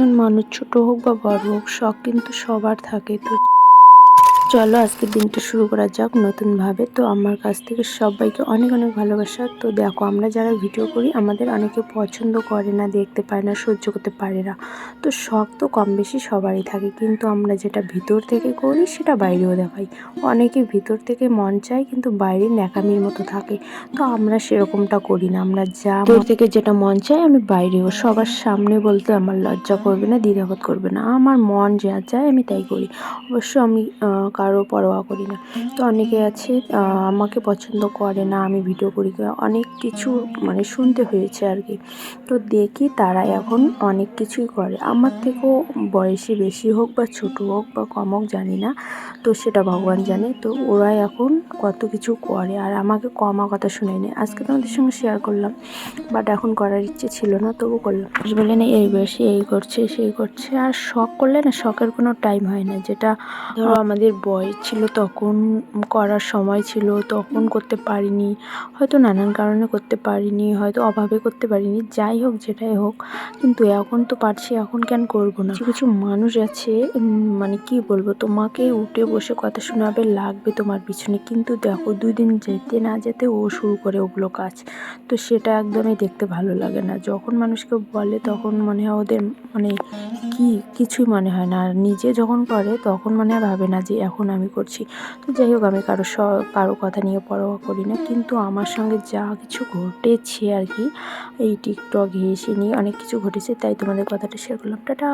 একজন মানুষ ছোট হোক বা বড় হোক শখ কিন্তু সবার থাকে। তো চলো আজকে দিনটা শুরু করা যাক নতুনভাবে। তো আমার কাছ থেকে সবাইকে অনেক অনেক ভালোবাসা। তো দেখো আমরা যারা ভিডিও করি আমাদের অনেকে পছন্দ করে না দেখতে পায় না সহ্য করতে পারে না। তো শখ তো কম বেশি সবারই থাকে। কিন্তু আমরা যেটা ভিতর থেকে করি সেটা বাইরেও দেখাই। অনেকে ভিতর থেকে মন চায় কিন্তু বাইরে ন্যাকামির মতো থাকে। তো আমরা সেরকমটা করি না। আমরা যা ভিতর থেকে যেটা মন চায় আমি বাইরেও। সবার সামনে বলতে আমার লজ্জা করবে না দ্বিধাবোধ করবে না। আমার মন যা চায় আমি তাই করি। অবশ্য আমি কারও পরোয়া করি না। তো অনেকে আছে আমাকে পছন্দ করে না, আমি ভিডিও করি। অনেক কিছু মানে শুনতে হয়েছে আর কি। তো দেখি তারা এখন অনেক কিছুই করে। আমার থেকেও বয়সে বেশি হোক বা ছোট হোক বা কম হোক, জানি না। তো সেটা ভগবান জানে। তো ওরা এখন কত কিছু করে। আর আমাকে কমা কথা শুনে নেয় আজকে তোমাদের সঙ্গে শেয়ার করলাম। বাট এখন করার ইচ্ছে ছিল না, তবু করলাম। বলে না, এই বয়সে এই করছে, সেই করছে। আর শখ করলে না, শখের কোনো টাইম হয় না। যেটা ধরো আমাদের বয়স ছিল তখন, করার সময় ছিল, তখন করতে পারিনি। হয়তো নানান কারণে করতে পারিনি, হয়তো অভাবে করতে পারিনি, যাই হোক, যেটাই হোক, কিন্তু এখন তো পারছি, এখন কেন করব না? কিছু কিছু মানুষ আছে মানে কি বলব তোমাকে উঠে বসে কথা শোনাবে, লাগবে তোমার পিছনে। কিন্তু দেখো, দুই দিন যেতে না যেতে ও শুরু করে ওগুলো কাজ। তো সেটা একদমই দেখতে ভালো লাগে না। যখন মানুষকে বলে, তখন মনে হয় ওদের মানে কি, কিছুই মনে হয় না। আর নিজে যখন করে, তখন মনে হয় ভাবে না যে, এখন আমি করছি। তো যাই হোক, আমি কারও কারও কথা নিয়ে পরোয়া করি না। কিন্তু আমার সঙ্গে যা কিছু ঘটেছে আর কি, এই টিকটক এসে নিয়ে অনেক কিছু ঘটেছে, তাই তোমাদের কথাটা শেয়ার করলাম। টাটা!